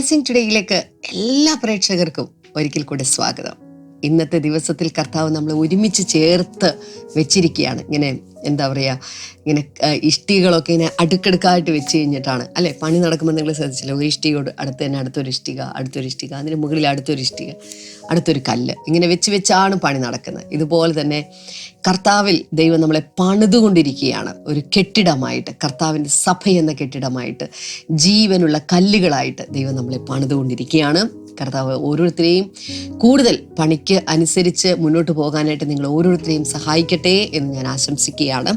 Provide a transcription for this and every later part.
Blessing ടുഡേയിലേക്ക് എല്ലാ പ്രേക്ഷകർക്കും ഒരിക്കൽ കൂടെ സ്വാഗതം. ഇന്നത്തെ ദിവസത്തിൽ കർത്താവ് നമ്മളെ ഒരുമിച്ച് ചേർത്ത് വെച്ചിരിക്കുകയാണ്. ഇങ്ങനെ എന്താ പറയുക ഇങ്ങനെ ഇഷ്ടികളൊക്കെ ഇങ്ങനെ അടുക്കടുക്കായിട്ട് വെച്ച് കഴിഞ്ഞിട്ടാണ്. അല്ലേ? പണി നടക്കുമ്പോൾ നിങ്ങൾ ശ്രദ്ധിച്ചില്ല? ഒരു ഇഷ്ടികയോട് അടുത്ത് തന്നെ അടുത്തൊരു ഇഷ്ടിക അടുത്തൊരു ഇഷ്ടിക അതിന് മുകളിൽ അടുത്തൊരു ഇഷ്ടിക അടുത്തൊരു കല്ല്. ഇങ്ങനെ വെച്ച് വെച്ചാണ് പണി നടക്കുന്നത്. ഇതുപോലെ തന്നെ കർത്താവിൽ ദൈവം നമ്മളെ പണിതുകൊണ്ടിരിക്കുകയാണ്. ഒരു കെട്ടിടമായിട്ട് കർത്താവിന്റെ സഭ എന്ന കെട്ടിടമായിട്ട് ജീവനുള്ള കല്ലുകളായിട്ട് ദൈവം നമ്മളെ പണിതുകൊണ്ടിരിക്കുകയാണ്. കർത്താവ് ഓരോരുത്തരെയും കൂടുതൽ പണിക്ക് അനുസരിച്ച് മുന്നോട്ട് പോകാനായിട്ട് നിങ്ങൾ ഓരോരുത്തരെയും സഹായിക്കട്ടെ എന്ന് ഞാൻ ആശംസിക്കുകയാണ്.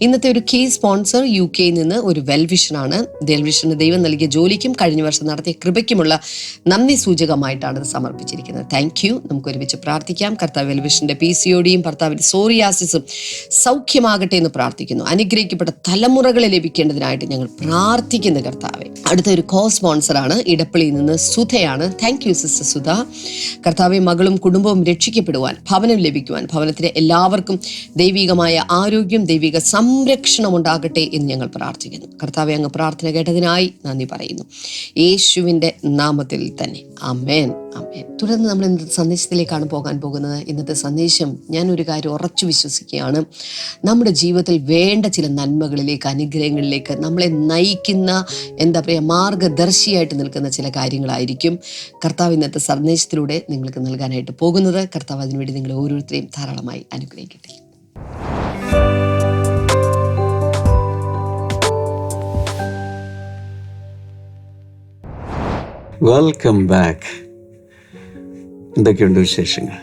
ഇന്നത്തെ ഒരു കീ സ്പോൺസർ യു കെയിൽ നിന്ന് ഒരു വെൽവിഷനാണ് വെൽവിഷന് ദൈവം നൽകിയ ജോലിക്കും കഴിഞ്ഞ വർഷം നടത്തിയ കൃപയ്ക്കുമുള്ള നന്ദി സൂചകമായിട്ടാണ് ഇത് സമർപ്പിച്ചിരിക്കുന്നത്. താങ്ക് യു നമുക്ക് ഒരുമിച്ച് പ്രാർത്ഥിക്കാം. കർത്താവ് വെൽവിഷന്റെ പി സി ഒടിയും ഭർത്താവിന്റെ സോറിയാസിസും സൗഖ്യമാകട്ടെ എന്ന് പ്രാർത്ഥിക്കുന്നു. അനുഗ്രഹിക്കപ്പെട്ട തലമുറകളെ ലഭിക്കേണ്ടതിനായിട്ട് ഞങ്ങൾ പ്രാർത്ഥിക്കുന്നു കർത്താവെ. അടുത്ത ഒരു കോ സ്പോൺസറാണ് ഇടപ്പള്ളിയിൽ നിന്ന് സുധയാണ്. താങ്ക് യു സിസ്റ്റർ സുധ കർത്താവെ മകളും കുടുംബവും രക്ഷിക്കപ്പെടുവാൻ ഭവനം ലഭിക്കുവാൻ ഭവനത്തിലെ എല്ലാവർക്കും ദൈവികമായ ആരോഗ്യം ദൈവിക സംരക്ഷണം ഉണ്ടാകട്ടെ എന്ന് ഞങ്ങൾ പ്രാർത്ഥിക്കുന്നു. കർത്താവെ അങ്ങ് പ്രാർത്ഥന കേട്ടതിനായി നന്ദി പറയുന്നു. യേശുവിന്റെ നാമത്തിൽ തന്നെ. അമേൻ തുടർന്ന് നമ്മൾ ഇന്നത്തെ സന്ദേശത്തിലേക്കാണ് പോകാൻ പോകുന്നത്. ഇന്നത്തെ സന്ദേശം ഞാൻ ഒരു കാര്യം ഉറച്ചു വിശ്വസിക്കുകയാണ്. നമ്മുടെ ജീവിതത്തിൽ വേണ്ട ചില നന്മകളിലേക്ക് അനുഗ്രഹങ്ങളിലേക്ക് നമ്മളെ നയിക്കുന്ന എന്താ പറയുക മാർഗദർശിയായിട്ട് നിൽക്കുന്ന ചില കാര്യങ്ങളായിരിക്കും കർത്താവ് ഇന്നത്തെ സന്ദേശത്തിലൂടെ നിങ്ങൾക്ക് നൽകാനായിട്ട് പോകുന്നത്. കർത്താവ് അതിനുവേണ്ടി നിങ്ങൾ ഓരോരുത്തരെയും ധാരാളമായി അനുഗ്രഹിക്കട്ടെ. വെൽക്കം ബാക്ക് എന്തൊക്കെയുണ്ട് വിശേഷങ്ങൾ?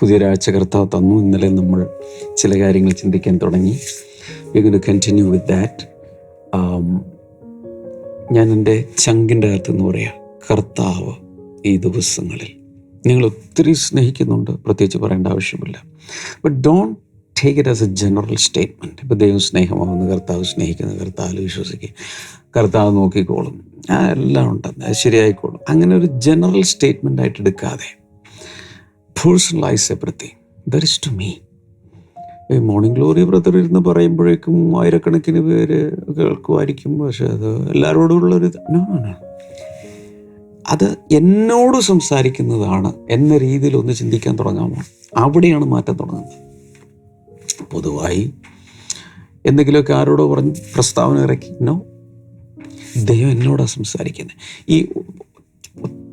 പുതിയൊരാഴ്ച കർത്താവ് തന്നു. ഇന്നലെ നമ്മൾ ചില കാര്യങ്ങൾ ചിന്തിക്കാൻ തുടങ്ങി. യു കണ്ടിന്യൂ വിത്ത് ദാറ്റ് ഞാൻ എന്റെ ചങ്കിന്റെ അകത്ത് എന്ന് പറയാം. കർത്താവ് ഈ ദിവസങ്ങളിൽ നിങ്ങൾ ഒത്തിരി സ്നേഹിക്കുന്നുണ്ട്. പ്രത്യേകിച്ച് പറയേണ്ട ആവശ്യമില്ല. But don't take it as a general statement ഇപ്പോൾ ദൈവം സ്നേഹമാവുന്ന കർത്താവ് സ്നേഹിക്കുന്ന കർത്താവ് വിശ്വസിക്കുക കർത്താവ് നോക്കിക്കോളും. എല്ലാം അത് ശരിയായിക്കോളും. അങ്ങനെ ഒരു ജനറൽ സ്റ്റേറ്റ്മെന്റ് ആയിട്ട് എടുക്കാതെ personalise everything that is to me ഈ മോർണിംഗ് ഗ്ലോറി ബ്രദർ ഇരുന്ന് പറയുമ്പോഴേക്കും ആയിരക്കണക്കിന് പേര് കേൾക്കുമായിരിക്കും. പക്ഷെ അത് എല്ലാവരോടുമുള്ളൊരു നോ നോ അത് എന്നോട് സംസാരിക്കുന്നതാണ് എന്ന രീതിയിൽ ഒന്ന് ചിന്തിക്കാൻ തുടങ്ങാമോ? അവിടെയാണ് മാറ്റം തുടങ്ങുന്നത്. പൊതുവായി എന്തെങ്കിലുമൊക്കെ ആരോടോ പറഞ്ഞ് പ്രസ്താവന ഇറക്കി. നോ ദൈവം എന്നോടാണ് സംസാരിക്കുന്നത് ഈ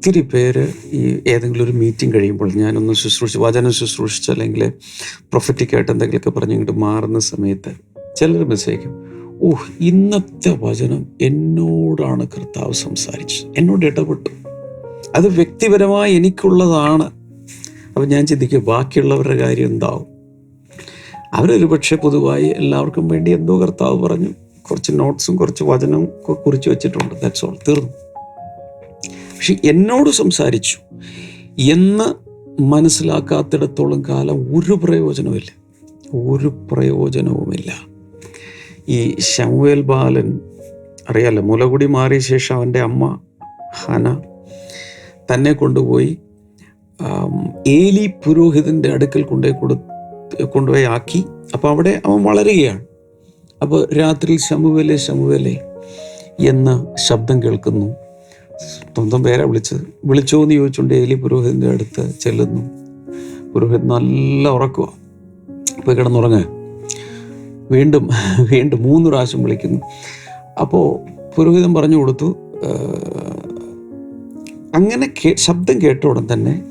ഒത്തിരി പേര് ഈ ഏതെങ്കിലും ഒരു മീറ്റിംഗ് കഴിയുമ്പോൾ ഞാനൊന്ന് ശുശ്രൂഷിച്ച് വചനം ശുശ്രൂഷിച്ച് അല്ലെങ്കിൽ പ്രൊഫറ്റിക്കായിട്ട് എന്തെങ്കിലുമൊക്കെ പറഞ്ഞു ഇങ്ങോട്ട് മാറുന്ന സമയത്ത് ചിലർ മെസ്സേജ് ഓഹ് ഇന്നത്തെ വചനം എന്നോടാണ് കർത്താവ് സംസാരിച്ചത്. എന്നോട് ഇടപെട്ടു. അത് വ്യക്തിപരമായി എനിക്കുള്ളതാണ്. അപ്പം ഞാൻ ചിന്തിക്കും ബാക്കിയുള്ളവരുടെ കാര്യം എന്താവും? അവരൊരു പക്ഷേ പൊതുവായി എല്ലാവർക്കും വേണ്ടി എന്തോ കർത്താവ് പറഞ്ഞു. കുറച്ച് നോട്ട്സും കുറച്ച് വചനവും കുറിച്ച് വെച്ചിട്ടുണ്ട്. ദാറ്റ്സ് ഓൾ തീർന്നു. പക്ഷെ എന്നോട് സംസാരിച്ചു. എന്ന് മനസ്സിലാക്കാത്തിടത്തോളം കാലം ഒരു പ്രയോജനവുമില്ല. ഒരു പ്രയോജനവുമില്ല. ഈ ശമുവേൽ ബാലൻ അറിയാലോ മുലകുടി മാറിയ ശേഷം അവന്റെ അമ്മ ഹന തന്നെ കൊണ്ടുപോയി ഏലി പുരോഹിതന്റെ അടുക്കൽ കൊണ്ടുപോയി കൊടു കൊണ്ടുപോയി ആക്കി. അപ്പോൾ അവിടെ അവൻ വളരുകയാണ്. അപ്പോൾ രാത്രിയിൽ ശമുവേലെ ശമുവേലെ എന്ന ശബ്ദം കേൾക്കുന്നു. സ്വന്തം പേരാ വിളിച്ചത് വിളിച്ചോ എന്ന് ചോദിച്ചുകൊണ്ട് ഏലി പുരോഹിതന്റെ അടുത്ത് ചെല്ലുന്നു. പുരോഹിതൻ നല്ല ഉറക്കുക പോയി കിടന്നുറങ്ങുക വീണ്ടും വീണ്ടും മൂന്ന് പ്രാവശ്യം വിളിക്കുന്നു. അപ്പോൾ പുരോഹിതൻ പറഞ്ഞു കൊടുത്തു അങ്ങനെ കേ ശബ്ദം കേട്ട ഉടൻ തന്നെ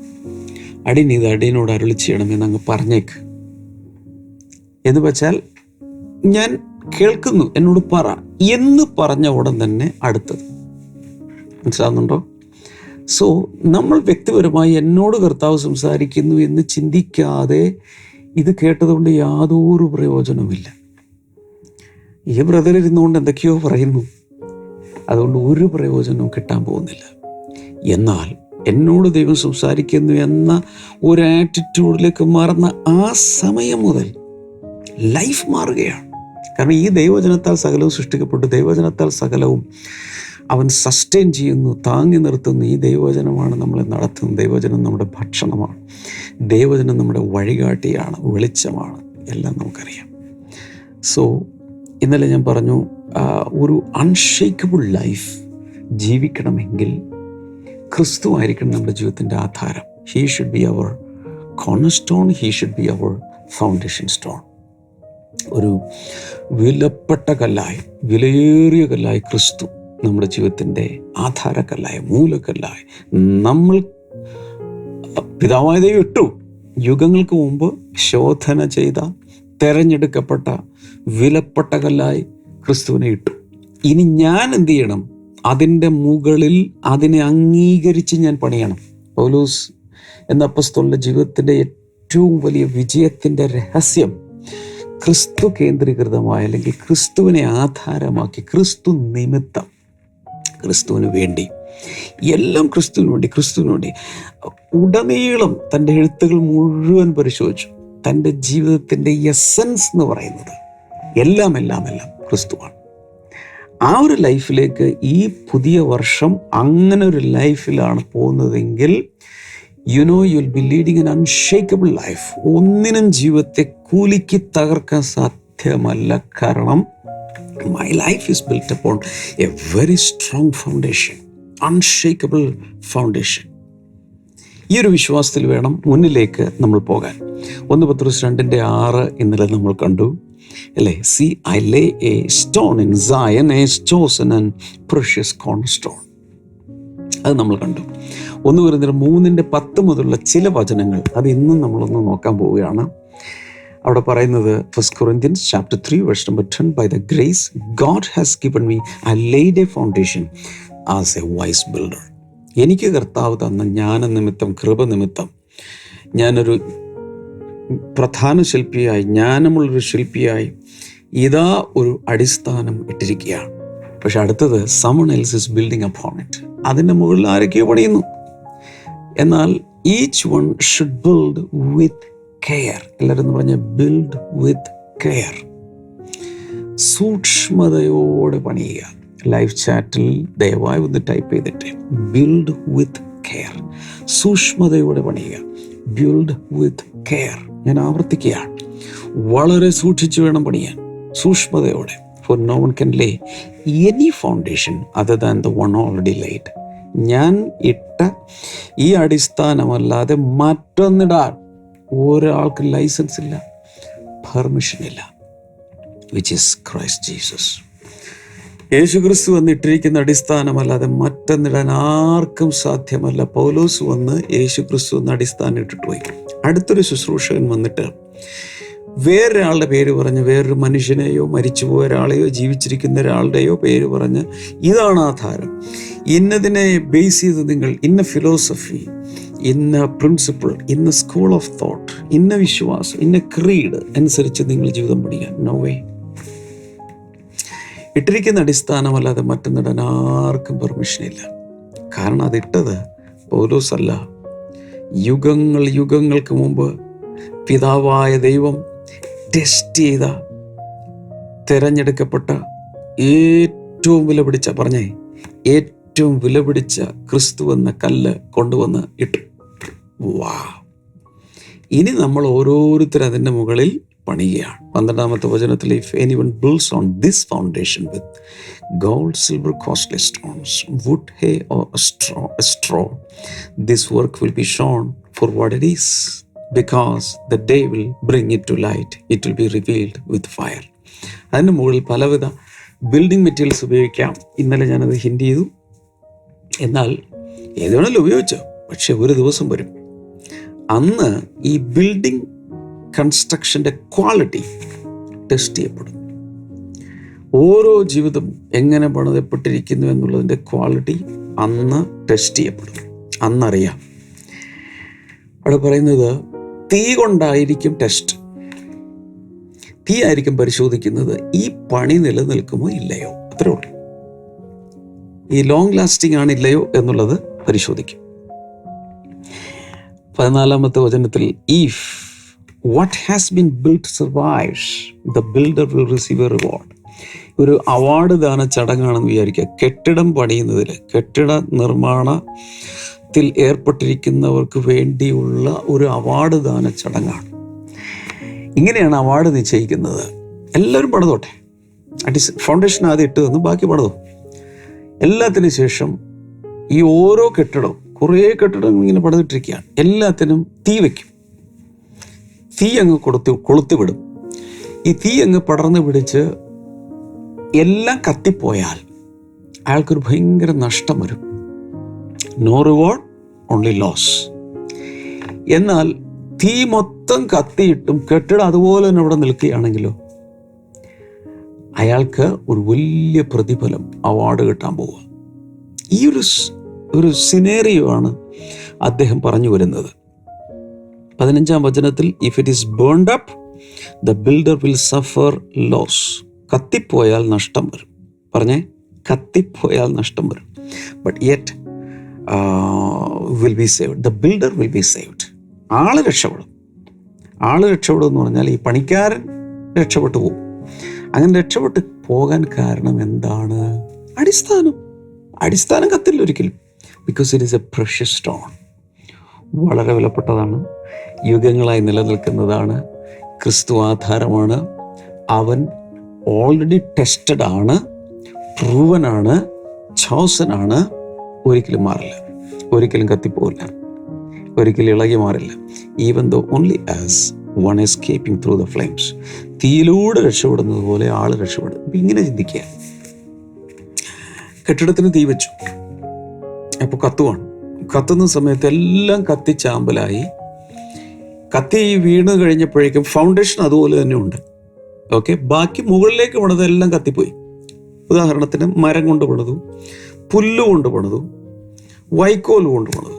അടിയൻ ഇത് അടിയനോട് അരുളി ചെയ്യണമെന്ന് അങ്ങ് പറഞ്ഞേക്ക്. എന്ന് വെച്ചാൽ ഞാൻ കേൾക്കുന്നു എന്നോട് പറ എന്ന് പറഞ്ഞ ഉടൻ തന്നെ അടുത്തത്. മനസ്സിലാവുന്നുണ്ടോ? സോ നമ്മൾ വ്യക്തിപരമായി എന്നോട് കർത്താവ് സംസാരിക്കുന്നു എന്ന് ചിന്തിക്കാതെ ഇത് കേട്ടതുകൊണ്ട് യാതൊരു പ്രയോജനവുമില്ല. ഈ ബ്രദർ ഇരുന്നുകൊണ്ട് എന്തൊക്കെയോ പറയുന്നു. അതുകൊണ്ട് ഒരു പ്രയോജനവും കിട്ടാൻ പോകുന്നില്ല. എന്നാൽ എന്നോട് ദൈവം സംസാരിക്കുന്നു എന്ന ഒരു ആറ്റിറ്റ്യൂഡിലേക്ക് മാറുന്ന ആ സമയം മുതൽ ലൈഫ് മാറുകയാണ്. കാരണം ഈ ദൈവജനത്താൽ സകലവും സൃഷ്ടിക്കപ്പെട്ടു. ദൈവജനത്താൽ സകലവും അവൻ സസ്റ്റെയിൻ ചെയ്യുന്നു താങ്ങി നിർത്തുന്നു. ഈ ദൈവവചനമാണ് നമ്മളെ നടത്തുന്നത്. ദൈവവചനം നമ്മുടെ ഭക്ഷണമാണ്. ദൈവവചനം നമ്മുടെ വഴികാട്ടിയാണ് വെളിച്ചമാണ്. എല്ലാം നമുക്കറിയാം. സോ ഇന്നലെ ഞാൻ പറഞ്ഞു ഒരു അൺഷേക്കബിൾ ലൈഫ് ജീവിക്കണമെങ്കിൽ ക്രിസ്തു ആയിരിക്കണം നമ്മുടെ ജീവിതത്തിന്റെ ആധാരം. He should be our corner stone he should be our foundation stone ഒരു വിലപ്പെട്ട കല്ലായി വിലയേറിയ കല്ലായി ക്രിസ്തു നമ്മുടെ ജീവിതത്തിന്റെ ആധാരക്കല്ലായ മൂലക്കല്ലായ നമ്മൾ പിതാവായ ദൈവം ഇട്ടു. യുഗങ്ങൾക്ക് മുമ്പ് ശോധന ചെയ്ത തെരഞ്ഞെടുക്കപ്പെട്ട വിലപ്പെട്ട കല്ലായി ക്രിസ്തുവിനെ ഇട്ടു. ഇനി ഞാൻ എന്ത് ചെയ്യണം? അതിന്റെ മുകളിൽ അതിനെ അംഗീകരിച്ച് ഞാൻ പണിയണം. പൗലൂസ് എന്ന അപ്പസ്തോലിന്റെ ജീവിതത്തിന്റെ ഏറ്റവും വലിയ വിജയത്തിന്റെ രഹസ്യം ക്രിസ്തു കേന്ദ്രീകൃതമായ അല്ലെങ്കിൽ ക്രിസ്തുവിനെ ആധാരമാക്കി ക്രിസ്തു നിമിത്തം ക്രിസ്തുവിന് വേണ്ടി എല്ലാം ക്രിസ്തുവിന് വേണ്ടി ക്രിസ്തുവിന് വേണ്ടി. ഉടനീളം തന്റെ എഴുത്തുകൾ മുഴുവൻ പരിശോധിച്ചു. തന്റെ ജീവിതത്തിന്റെ എസൻസ് എന്ന് പറയുന്നത് എല്ലാം എല്ലാം എല്ലാം ക്രിസ്തുവാണ്. ആ ഒരു ലൈഫിലേക്ക് ഈ പുതിയ വർഷം അങ്ങനെ ഒരു ലൈഫിലാണ് പോകുന്നതെങ്കിൽ you know you will be leading an unshakeable life ഒന്നിനും ജീവിതത്തെ കൂലിക്ക് തകർക്കാൻ സാധ്യമല്ല. കാരണം my life is built upon a very strong foundation unshakeable foundation ഈ ഒരു വിശ്വാസത്തിൽ വേണം മുന്നിലേക്ക് നമ്മൾ പോകാൻ. ഒന്ന് പത്രോസ് രണ്ടിന്റെ ആറ് ഇന്നലെ നമ്മൾ കണ്ടു. അല്ലേ? See I lay a stone in Zion a സ്റ്റോസൻ and precious corner stone അത് നമ്മൾ കണ്ടു. ഒന്ന് വരുന്ന മൂന്നിന്റെ പത്ത് മുതലുള്ള ചില വചനങ്ങൾ അത് ഇന്നും നമ്മളൊന്ന് നോക്കാൻ പോവുകയാണ്. അവിടെ പറയുന്നത് first chapter three verse number ten by the grace God has given me I laid a foundation as a wise builder എനിക്ക് കർത്താവ് തന്ന ജ്ഞാന നിമിത്തം കൃപ നിമിത്തം ഞാനൊരു പ്രധാന ശില്പിയായി ജ്ഞാനമുള്ളൊരു ശില്പിയായി ഇതാ ഒരു അടിസ്ഥാനം ഇട്ടിരിക്കുകയാണ്. പക്ഷെ അടുത്തത് someone else is building upon it അതിന്റെ മുകളിൽ ആരൊക്കെയോ പണിയുന്നു. എന്നാൽ each one should build with care എല്ലാവരും പറഞ്ഞ ബിൽഡ് വിത്ത് കെയർ സൂക്ഷ്മതയോടെ പണിയുക. ലൈവ് ചാറ്റിൽ ദയവായി ഒന്ന് ടൈപ്പ് ചെയ്തിട്ട് ബിൽഡ് വിത്ത് കെയർ സൂക്ഷ്മതയോടെ പണിയുക. ബിൽഡ് വിത്ത് കെയർ ഞാൻ ആവർത്തിക്കുകയാണ്. വളരെ സൂക്ഷിച്ചു വേണം പണിയാൻ. സൂക്ഷ്മതയോടെ. For no one can lay any foundation other than the one already laid ഞാൻ ഇട്ട ഈ അടിസ്ഥാനമല്ലാതെ മറ്റൊന്നിടാൻ ഒരാൾക്ക് ലൈസൻസ് ഇല്ല പെർമിഷൻ ഇല്ല വിച്ച് ഇസ് ക്രൈസ്റ്റ് ജീസസ് യേശു ക്രിസ്തു വന്നിട്ടിരിക്കുന്ന അടിസ്ഥാനമല്ലാതെ മറ്റൊന്നിടാൻ ആർക്കും സാധ്യമല്ല. പൗലോസ് വന്ന് യേശു ക്രിസ്തു എന്ന അടിസ്ഥാനം ഇട്ടിട്ട് പോയി. അടുത്തൊരു ശുശ്രൂഷകൻ വന്നിട്ട് വേറൊരാളുടെ പേര് പറഞ്ഞ് വേറൊരു മനുഷ്യനെയോ മരിച്ചുപോയ ഒരാളെയോ ജീവിച്ചിരിക്കുന്ന ഒരാളുടെയോ പേര് പറഞ്ഞ് ഇതാണ് ആധാരം ഇന്നതിനെ ബേസ് ചെയ്ത് നിങ്ങൾ ഇന്ന ഫിലോസഫി ഇന്ന പ്രിൻസിപ്പിൾ ഇന്ന സ്കൂൾ ഓഫ് തോട്ട് ഇന്ന വിശ്വാസം ഇന്ന ക്രീഡ് അനുസരിച്ച് നിങ്ങൾ ജീവിതം പഠിക്കാൻ. നോ വേ ഇട്ടിരിക്കുന്ന അടിസ്ഥാനമല്ലാതെ മറ്റൊന്നിടാൻ ആർക്കും പെർമിഷൻ ഇല്ല. കാരണം അതിട്ടത് പൗലോസ് അല്ല യുഗങ്ങൾ യുഗങ്ങൾക്ക് മുമ്പ് പിതാവായ ദൈവം ടെസ്റ്റ് ചെയ്ത തിരഞ്ഞെടുക്കപ്പെട്ട ഏറ്റവും വിലപിടിച്ച പറഞ്ഞേ ഏറ്റവും വിലപിടിച്ച ക്രിസ്തു എന്ന കല്ല് കൊണ്ടുവന്ന് ഇട്ടു. വാ. ഇനി നമ്മൾ ഓരോരുത്തർ അതിന്റെ മുകളിൽ പണിയുകയാണ്. പന്ത്രണ്ടാമത്തെ വചനത്തിൽ if any one builds on this foundation with gold silver costly stones wood hay or straw straw this work will be shown for what it is because the day will bring it to light it will be revealed with fire അതിന്റെ മുകളിൽ പലവിധ building materials ഉപയോഗിക്കാം. ഇന്നലെ ഞാനത് hint ചെയ്തു. എന്നാൽ ഏത് ഉപയോഗിച്ചോ പക്ഷേ ഒരു ദിവസം വരും. അന്ന് ഈ ബിൽഡിംഗ് കൺസ്ട്രക്ഷന്റെ ക്വാളിറ്റി ടെസ്റ്റ് ചെയ്യപ്പെടും ഓരോ ജീവിതം എങ്ങനെ പണിതപ്പെട്ടിരിക്കുന്നു എന്നുള്ളതിന്റെ ക്വാളിറ്റി അന്ന് ടെസ്റ്റ് ചെയ്യപ്പെടും അന്നറിയാം. അവിടെ പറയുന്നത് തീ കൊണ്ടായിരിക്കും ടെസ്റ്റ് തീ ആയിരിക്കും പരിശോധിക്കുന്നത്. ഈ പണി നിലനിൽക്കുമോ ഇല്ലയോ? അത്രേ ഉള്ളൂ. ഈ ലോങ് ലാസ്റ്റിംഗ് ആണില്ലയോ എന്നുള്ളത് പരിശോധിക്കും. പതിനാലാമത്തെ വചനത്തിൽ if what has been build survives the builder will receive a reward ഒരു അവാർഡ് ദാന ചടങ്ങാണെന്ന് വിചാരിക്കുക. കെട്ടിടം പണിയുന്നതിൽ കെട്ടിട നിർമ്മാണത്തിൽ ഏർപ്പെട്ടിരിക്കുന്നവർക്ക് വേണ്ടിയുള്ള ഒരു അവാർഡ് ദാന ചടങ്ങാണ്. ഇങ്ങനെയാണ് അവാർഡ് നിശ്ചയിക്കുന്നത്. എല്ലാവരും പണിതോട്ടെ. അടി ഫൗണ്ടേഷൻ ആദ്യം ഇട്ട് തന്നു ബാക്കി പണിതു. എല്ലാത്തിനു ശേഷം ഈ ഓരോ കെട്ടിടവും കുറേ കെട്ടിടങ്ങൾ ഇങ്ങനെ പടുതിട്ടിരിക്കുകയാണ് എല്ലാത്തിനും തീ വയ്ക്കും തീ അങ്ങ് കൊടുത്തി കൊളുത്തിവിടും. ഈ തീ അങ്ങ് പടർന്ന് പിടിച്ച് എല്ലാം കത്തിപ്പോയാൽ അയാൾക്കൊരു ഭയങ്കര നഷ്ടം വരും. നോ റിവാർഡ് ഓൺലി ലോസ് എന്നാൽ തീ മൊത്തം കത്തിയിട്ടും കെട്ടിടം അതുപോലെ തന്നെ അവിടെ നിൽക്കുകയാണെങ്കിലോ അയാൾക്ക് ഒരു വലിയ പ്രതിഫലം അവാർഡ് കിട്ടാൻ പോവുക. ഈ ഒരു ഒരു സിനേറിയോ ആണ് അദ്ദേഹം പറഞ്ഞു വരുന്നത്. പതിനഞ്ചാം വചനത്തിൽ if it is burned up the builder will suffer loss കത്തിപ്പോയാൽ നഷ്ടം വരും. പറഞ്ഞേ കത്തിപ്പോയാൽ നഷ്ടം വരും. But yet will be saved the builder will be saved ആൾ രക്ഷപ്പെടും. ആൾ രക്ഷപ്പെടും എന്ന് പറഞ്ഞാൽ ഈ പണിക്കാരൻ രക്ഷപ്പെട്ടു പോകും. അങ്ങനെ രക്ഷപ്പെട്ട് പോകാൻ കാരണം എന്താണ്? അടിസ്ഥാനം. അടിസ്ഥാനം കത്തില്ല ഒരിക്കലും because it is a precious stone വളരെ വിലപ്പെട്ടതാണ്. യുഗങ്ങളായി നിലനിൽക്കുന്നതാണ്. ക്രിസ്തു ആധാരമാണ്. അവൻ ഓൾറെഡി ടെസ്റ്റഡ് ആണ്. പ്രൂവൻ ആണ്. ചോസൻ ആണ്. ഒരിക്കലും മാറില്ല. ഒരിക്കലും കത്തിപ്പോവില്ല ഒരിക്കലും ഇളകി മാറില്ല. Even though only as one escaping through the flames തീയിലൂടെ രക്ഷപ്പെടുന്നത് പോലെ ആൾ രക്ഷപ്പെടും. ഇങ്ങനെ ചിന്തിക്കുക. കെട്ടിടത്തിന് തീ വെച്ചു. അപ്പോൾ കത്തുവാണ്. കത്തുന്ന സമയത്ത് എല്ലാം കത്തി കത്തിച്ചാമ്പലായി കത്തി വീണ് കഴിഞ്ഞപ്പോഴേക്കും ഫൗണ്ടേഷൻ അതുപോലെ തന്നെ ഉണ്ട്. ഓക്കെ ബാക്കി മുകളിലേക്ക് പണിതെല്ലാം കത്തിപ്പോയി. ഉദാഹരണത്തിന് മരം കൊണ്ട് പണിതു പുല്ല് കൊണ്ട് പണിതു വൈക്കോൽ കൊണ്ട് പണിതു.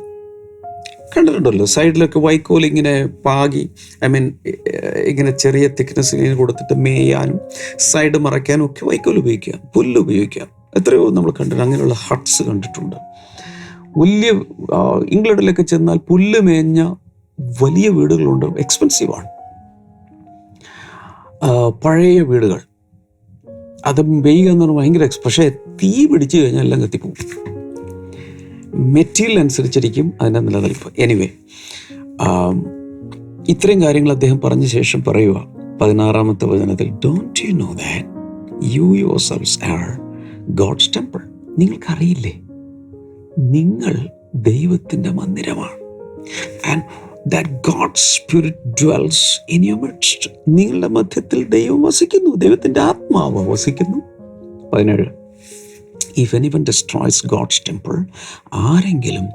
കണ്ടിട്ടുണ്ടല്ലോ സൈഡിലൊക്കെ വൈക്കോൽ ഇങ്ങനെ പാകി ഐ മീൻ ഇങ്ങനെ ചെറിയ തിക്നെസ് ഇങ്ങനെ കൊടുത്തിട്ട് മേയാനും സൈഡ് മറയ്ക്കാനും ഒക്കെ വൈക്കോൽ ഉപയോഗിക്കാം പുല്ല് ഉപയോഗിക്കാം. എത്രയോ നമ്മൾ കണ്ടിട്ടുണ്ട് അങ്ങനെയുള്ള ഹട്ട്സ് കണ്ടിട്ടുണ്ട്. വലിയ ഇംഗ്ലണ്ടിലൊക്കെ ചെന്നാൽ പുല്ല് മേഞ്ഞ വലിയ വീടുകളുണ്ട്. എക്സ്പെൻസീവാണ് പഴയ വീടുകൾ. അത് വെയ്യുക എന്ന് പറഞ്ഞാൽ ഭയങ്കര പക്ഷേ തീ പിടിച്ചു കഴിഞ്ഞാൽ എല്ലാം കത്തിപ്പോകും. മെറ്റീരിയൽ അനുസരിച്ചിരിക്കും അതിന്റെ നിലനിൽപ്പ്. എനിവേ ഇത്രയും കാര്യങ്ങൾ അദ്ദേഹം പറഞ്ഞ ശേഷം പറയുക. പതിനാറാമത്തെ വചനത്തിൽ don't you know that you your selves are God's temple നിങ്ങൾക്കറിയില്ലേ? നിങ്ങൾ ദൈവത്തിന്റെ മന്ദിരമാണ്. And that God spirit dwells in you midst നിങ്ങളുടെ മധ്യത്തിൽ ദൈവം വസിക്കുന്നു ദൈവത്തിന്റെ ആത്മാവ് വസിക്കുന്നു. പതിനേഴ്. If anyone destroys God's temple ആരെങ്കിലും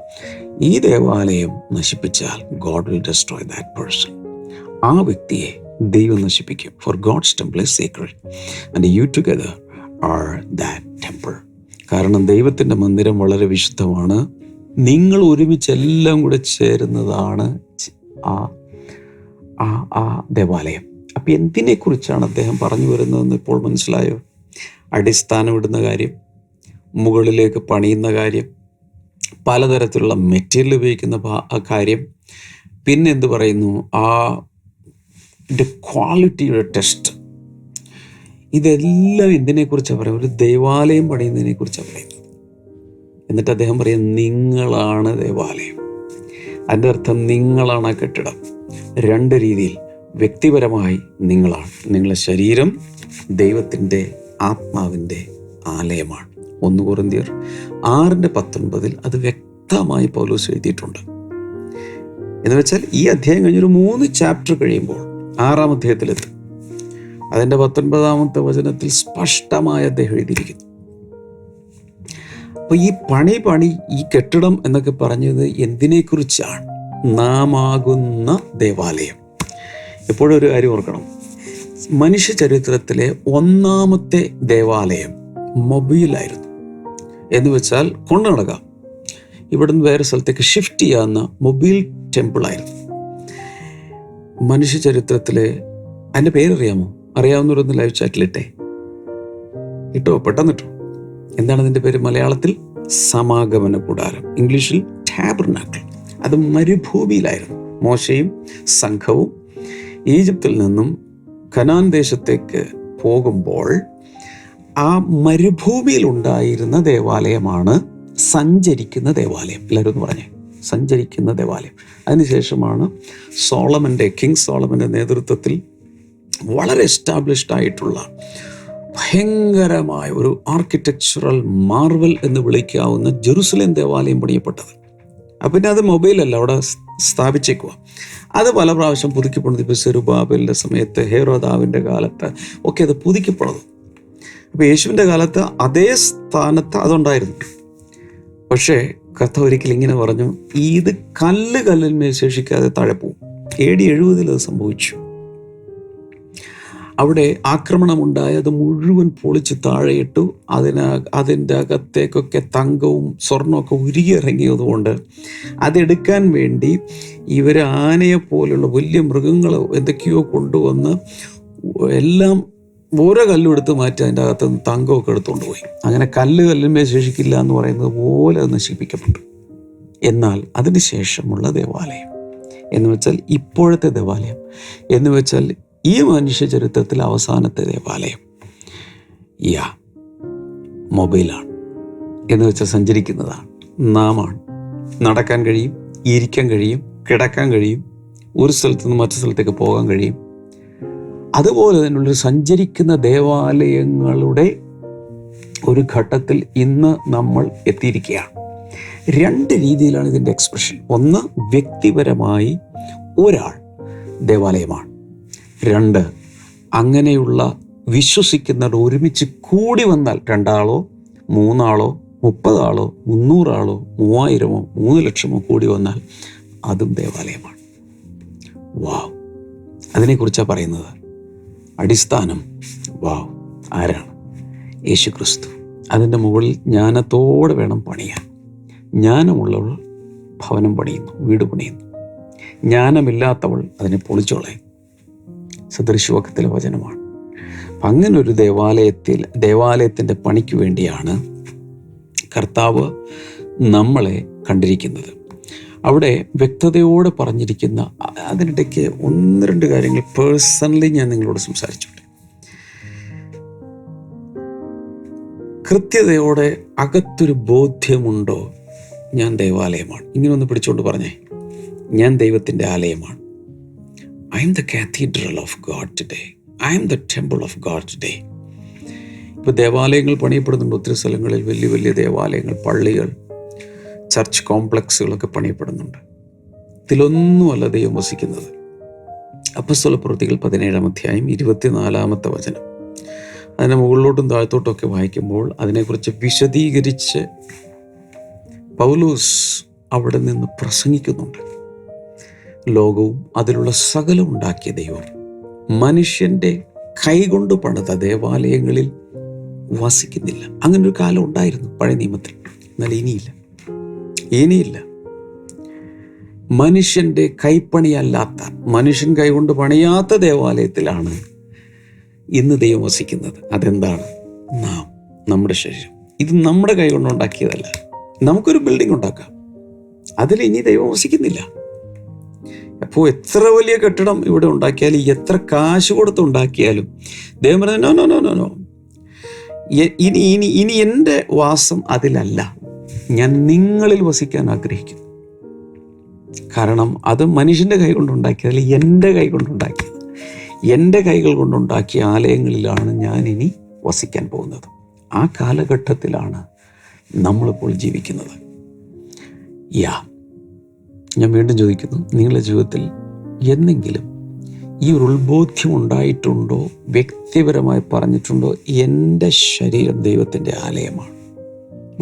ഈ ദേവാലയം നശിപ്പിച്ചാൽ God will destroy that person ആ വ്യക്തിയെ ദൈവം നശിപ്പിക്കും. For God's temple is sacred and you together are that temple കാരണം ദൈവത്തിന്റെ മന്ദിരം വളരെ വിശുദ്ധമാണ്. നിങ്ങൾ ഒരുമിച്ച് എല്ലാം കൂടെ ചേരുന്നതാണ് ആ ആ ആ ദേവാലയം. അപ്പം എന്തിനെക്കുറിച്ചാണ് അദ്ദേഹം പറഞ്ഞു വരുന്നതെന്ന് ഇപ്പോൾ മനസ്സിലായോ? അടിസ്ഥാനം ഇടുന്ന കാര്യം മുകളിലേക്ക് പണിയുന്ന കാര്യം പലതരത്തിലുള്ള മെറ്റീരിയൽ ഉപയോഗിക്കുന്ന കാര്യം പിന്നെ എന്ത് പറയുന്നു? ആ ക്വാളിറ്റിയുടെ ടെസ്റ്റ്. ഇതെല്ലാം എന്തിനെക്കുറിച്ചാണ് പറയുന്നത് ഒരു ദൈവാലയം പണിയുന്നതിനെ കുറിച്ചാണ് പറയുന്നത്. എന്നിട്ട് അദ്ദേഹം പറയും നിങ്ങളാണ് ദേവാലയം. അതിന്റെ അർത്ഥം നിങ്ങളാണ് ആ കെട്ടിടം. രണ്ട് രീതിയിൽ വ്യക്തിപരമായി നിങ്ങളാണ്. നിങ്ങളുടെ ശരീരം ദൈവത്തിന്റെ ആത്മാവിന്റെ ആലയമാണ്. ഒന്ന് കുറന്തിയർ ആറിന്റെ പത്തൊൻപതിൽ അത് വ്യക്തമായി പൗലോസ് എഴുതിയിട്ടുണ്ട്. എന്ന് വെച്ചാൽ ഈ അധ്യായം കഴിഞ്ഞൊരു മൂന്ന് ചാപ്റ്റർ കഴിയുമ്പോൾ ആറാം അധ്യായത്തിലെത്തും. അതിന്റെ പത്തൊൻപതാമത്തെ വചനത്തിൽ സ്പഷ്ടമായി അദ്ദേഹം എഴുതിയിരിക്കുന്നു. അപ്പോൾ ഈ പണി പണി ഈ കെട്ടിടം എന്നൊക്കെ പറഞ്ഞത് എന്തിനെക്കുറിച്ചാണ്? നാമാകുന്ന ദേവാലയം. എപ്പോഴും ഒരു കാര്യം ഓർക്കണം. മനുഷ്യ ചരിത്രത്തിലെ ഒന്നാമത്തെ ദേവാലയം മൊബൈലായിരുന്നു. എന്ന് വെച്ചാൽ കൊണ്ടു നടക്കാം. ഇവിടുന്ന് വേറെ സ്ഥലത്തേക്ക് ഷിഫ്റ്റ് ചെയ്യാവുന്ന മൊബൈൽ ടെമ്പിളായിരുന്നു. മനുഷ്യ ചരിത്രത്തിലെ അതിന്റെ പേരറിയാമോ? അറിയാവുന്നവരൊന്ന് ലൈവ് ചാറ്റിലിട്ടെ ഇട്ടോ പെട്ടെന്ന് ഇട്ടോ എന്താണ് അതിന്റെ പേര് മലയാളത്തിൽ? സമാഗമന കൂടാരം. ഇംഗ്ലീഷിൽ ടാബർനാക്കൾ അത് മരുഭൂമിയിലായിരുന്നു. മോശയും സംഘവും ഈജിപ്തിൽ നിന്നും കനാൻ ദേശത്തേക്ക് പോകുമ്പോൾ ആ മരുഭൂമിയിൽ ഉണ്ടായിരുന്ന ദേവാലയമാണ് സഞ്ചരിക്കുന്ന ദേവാലയം. എല്ലാവരും എന്ന് പറഞ്ഞേ. സഞ്ചരിക്കുന്ന ദേവാലയം. അതിനുശേഷമാണ് സോളമന്റെ കിങ് സോളമന്റെ നേതൃത്വത്തിൽ വളരെ എസ്റ്റാബ്ലിഷ്ഡ് ആയിട്ടുള്ള ഭയങ്കരമായ ഒരു ആർക്കിടെക്ചറൽ മാർവൽ എന്ന് വിളിക്കാവുന്ന ജെറുസലേം ദേവാലയം പണിയപ്പെട്ടത്. അപ്പം പിന്നെ അത് മൊബൈലല്ല അവിടെ സ്ഥാപിച്ചേക്കുക അത് പല പ്രാവശ്യം പുതുക്കി പുതുക്കിപ്പണത് ഇപ്പോൾ സെറുബാബലിന്റെ സമയത്ത് ഹേറോദാവിന്റെ കാലത്ത് ഒക്കെ അത് പുതുക്കിപ്പണത്. അപ്പോൾ യേശുവിന്റെ കാലത്ത് അതേ സ്ഥാനത്ത് അതുണ്ടായിരുന്നു. പക്ഷേ കഥ ഒരിക്കലും ഇങ്ങനെ പറഞ്ഞു ഇത് കല്ല് കല്ലിന്മേൽ ശേഷിക്കാതെ താഴെ പോവും. എ ഡി എഴുപതിൽ അത് സംഭവിച്ചു. അവിടെ ആക്രമണമുണ്ടായത് മുഴുവൻ പൊളിച്ച് താഴെയിട്ടു അതിന് അതിന്റെ അകത്തേക്കൊക്കെ തങ്കവും സ്വർണമൊക്കെ ഉരുകിയിറങ്ങിയതുകൊണ്ട് അതെടുക്കാൻ വേണ്ടി ഇവർ ആനയെ പോലുള്ള വലിയ മൃഗങ്ങൾ എന്തൊക്കെയോ കൊണ്ടുവന്ന് എല്ലാം ഓരോ കല്ലും എടുത്ത് മാറ്റി അതിന്റെ അകത്ത് നിന്ന് തങ്കമൊക്കെ എടുത്തുകൊണ്ട് പോയി. അങ്ങനെ കല്ല് കല്ലുമേ ശേഷിക്കില്ല എന്ന് പറയുന്നത് പോലെ അത് നശിപ്പിക്കപ്പെട്ടു. എന്നാൽ അതിന് ശേഷമുള്ള ദേവാലയം എന്ന് വെച്ചാൽ ഇപ്പോഴത്തെ ദേവാലയം എന്ന് വെച്ചാൽ ഈ മനുഷ്യ ചരിത്രത്തിൽ അവസാനത്തെ ദേവാലയം യാ മൊബൈലാണ് എന്ന് വെച്ചാൽ സഞ്ചരിക്കുന്നതാണ്. നാമാണ്. നടക്കാൻ കഴിയും ഇരിക്കാൻ കഴിയും കിടക്കാൻ കഴിയും ഒരു സ്ഥലത്ത് നിന്ന് മറ്റു സ്ഥലത്തേക്ക് പോകാൻ കഴിയും. അതുപോലെ തന്നെയുള്ള സഞ്ചരിക്കുന്ന ദേവാലയങ്ങളുടെ ഒരു ഘട്ടത്തിൽ ഇന്ന് നമ്മൾ എത്തിയിരിക്കുകയാണ്. രണ്ട് രീതിയിലാണ് ഇതിന്റെ എക്സ്പ്രഷൻ ഒന്ന് വ്യക്തിപരമായി ഒരാൾ ദേവാലയമാണ്. രണ്ട്. അങ്ങനെയുള്ള വിശ്വസിക്കുന്നവർ ഒരുമിച്ച് കൂടി വന്നാൽ രണ്ടാളോ മൂന്നാളോ മുപ്പതാളോ മുന്നൂറാളോ മൂവായിരമോ മൂന്ന് ലക്ഷമോ കൂടി വന്നാൽ അതും ദേവാലയമാണ്. വാവ്. അതിനെക്കുറിച്ചാണ് പറയുന്നത്? അടിസ്ഥാനം. വാവ്. ആരാണ്? യേശു ക്രിസ്തു അതിന്റെ മുകളിൽ ജ്ഞാനത്തോടെ വേണം പണിയാൻ. ജ്ഞാനമുള്ളവൾ ഭവനം പണിയുന്നു വീട് പണിയുന്നു. ജ്ഞാനമില്ലാത്തവൾ അതിനെ പൊളിച്ചോളയും സദൃശവാക്യത്തിലെ വചനമാണ്. അപ്പം അങ്ങനെ ഒരു ദേവാലയത്തിൽ ദേവാലയത്തിന്റെ പണിക്ക് വേണ്ടിയാണ് കർത്താവ് നമ്മളെ കണ്ടിരിക്കുന്നത്. അവിടെ വ്യക്തതയോടെ പറഞ്ഞിരിക്കുന്ന അതിനിടയ്ക്ക് ഒന്ന് രണ്ട് കാര്യങ്ങൾ പേഴ്സണലി ഞാൻ നിങ്ങളോട് സംസാരിച്ചോട്ടെ. കൃത്യതയോടെ അകത്തൊരു ബോധ്യമുണ്ടോ? ഞാൻ ദേവാലയമാണ്. ഇങ്ങനെ ഒന്ന് പിടിച്ചുകൊണ്ട് പറഞ്ഞേ. ഞാൻ ദൈവത്തിന്റെ ആലയമാണ്. I'm the cathedral of God today I'm the temple of God today ഇപ്പോൾ ദേവാലയങ്ങൾ പണിയപ്പെടുന്നുണ്ട് ഒത്തിരി സ്ഥലങ്ങളിൽ വലിയ വലിയ ദേവാലയങ്ങൾ പള്ളികൾ ചർച്ച് കോംപ്ലക്സുകളൊക്കെ പണിയപ്പെടുന്നുണ്ട്. ഇതിലൊന്നുമല്ല ദൈവം വസിക്കുന്നത്. അപ്പസ്തല പ്രവൃത്തികൾ പതിനേഴാം അധ്യായം ഇരുപത്തിനാലാമത്തെ വചനം. അതിനെ മുകളിലോട്ടും താഴത്തോട്ടും ഒക്കെ വായിക്കുമ്പോൾ അതിനെക്കുറിച്ച് വിശദീകരിച്ച് പൗലോസ് അവിടെ നിന്ന് പ്രസംഗിക്കുന്നുണ്ട്. ലോകവും അതിലുള്ള സകലം ഉണ്ടാക്കിയ ദൈവം മനുഷ്യന്റെ കൈകൊണ്ട് പണിത ദേവാലയങ്ങളിൽ വസിക്കുന്നില്ല. അങ്ങനെ ഒരു കാലം ഉണ്ടായിരുന്നു പഴയ നിയമത്തിൽ. എന്നാൽ ഇനിയില്ല. ഇനിയില്ല. മനുഷ്യന്റെ കൈപ്പണിയല്ലാത്ത മനുഷ്യൻ കൈകൊണ്ട് പണിയാത്ത ദേവാലയത്തിലാണ് ഇന്ന് ദൈവം വസിക്കുന്നത്. അതെന്താണ്? നാം നമ്മുടെ ശരീരം. ഇത് നമ്മുടെ കൈ കൊണ്ട് ഉണ്ടാക്കിയതല്ല. നമുക്കൊരു ബിൽഡിംഗ് ഉണ്ടാക്കാം. അതിൽ ഇനി ദൈവം വസിക്കുന്നില്ല. അപ്പോൾ എത്ര വലിയ കെട്ടിടം ഇവിടെ ഉണ്ടാക്കിയാലും എത്ര കാശ് കൊടുത്ത് ഉണ്ടാക്കിയാലും. ദൈവം പറഞ്ഞു no no no no no ഇനി ഇനി ഇനി എന്റെ വാസം അതിലല്ല. ഞാൻ നിങ്ങളിൽ വസിക്കാൻ ആഗ്രഹിക്കുന്നു. കാരണം അത് മനുഷ്യന്റെ കൈ കൊണ്ടുണ്ടാക്കിയതല്ല എന്റെ കൈ കൊണ്ടുണ്ടാക്കിയത് എന്റെ കൈകൾ കൊണ്ടുണ്ടാക്കിയ ആലയങ്ങളിലാണ് ഞാൻ ഇനി വസിക്കാൻ പോകുന്നത്. ആ കാലഘട്ടത്തിലാണ് നമ്മളിപ്പോൾ ജീവിക്കുന്നത്. യാ ഞാൻ വീണ്ടും ചോദിക്കുന്നു നിങ്ങളുടെ ജീവിതത്തിൽ എന്നെങ്കിലും ഈ ഒരു ഉത്ബോധ്യം ഉണ്ടായിട്ടുണ്ടോ? വ്യക്തിപരമായി പറഞ്ഞിട്ടുണ്ടോ? എന്റെ ശരീരം ദൈവത്തിന്റെ ആലയമാണ്.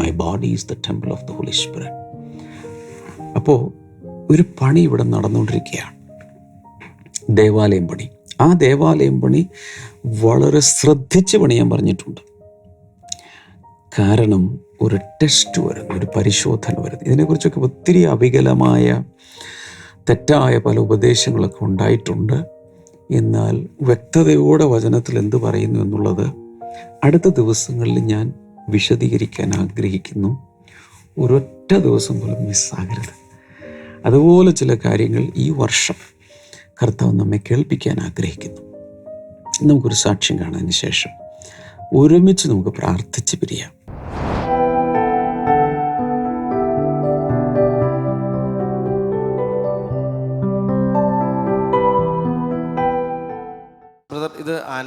My body is the temple of the holy spirit അപ്പോൾ ഒരു പണി ഇവിടെ നടന്നുകൊണ്ടിരിക്കുകയാണ്. ദേവാലയം പണി. ആ ദേവാലയം പണി വളരെ ശ്രദ്ധിച്ച് പണിയാൻ പറഞ്ഞിട്ടുണ്ട്. കാരണം ഒരു ടെസ്റ്റ് വരുന്നു ഒരു പരിശോധന വരുന്നു. ഇതിനെക്കുറിച്ചൊക്കെ ഒത്തിരി അവികലമായ തെറ്റായ പല ഉപദേശങ്ങളൊക്കെ ഉണ്ടായിട്ടുണ്ട്. എന്നാൽ വ്യക്തതയോടെ വചനത്തിൽ എന്ത് പറയുന്നു എന്നുള്ളത് അടുത്ത ദിവസങ്ങളിൽ ഞാൻ വിശദീകരിക്കാൻ ആഗ്രഹിക്കുന്നു. ഒരൊറ്റ ദിവസം പോലും മിസ്സാകരുത്. അതുപോലെ ചില കാര്യങ്ങൾ ഈ വർഷം കർത്താവ് നമ്മെ കേൾപ്പിക്കാൻ ആഗ്രഹിക്കുന്നു. നമുക്കൊരു സാക്ഷ്യം കാണാൻ ശേഷം ഒരുമിച്ച് നമുക്ക് പ്രാർത്ഥിച്ച് പിരിയാം.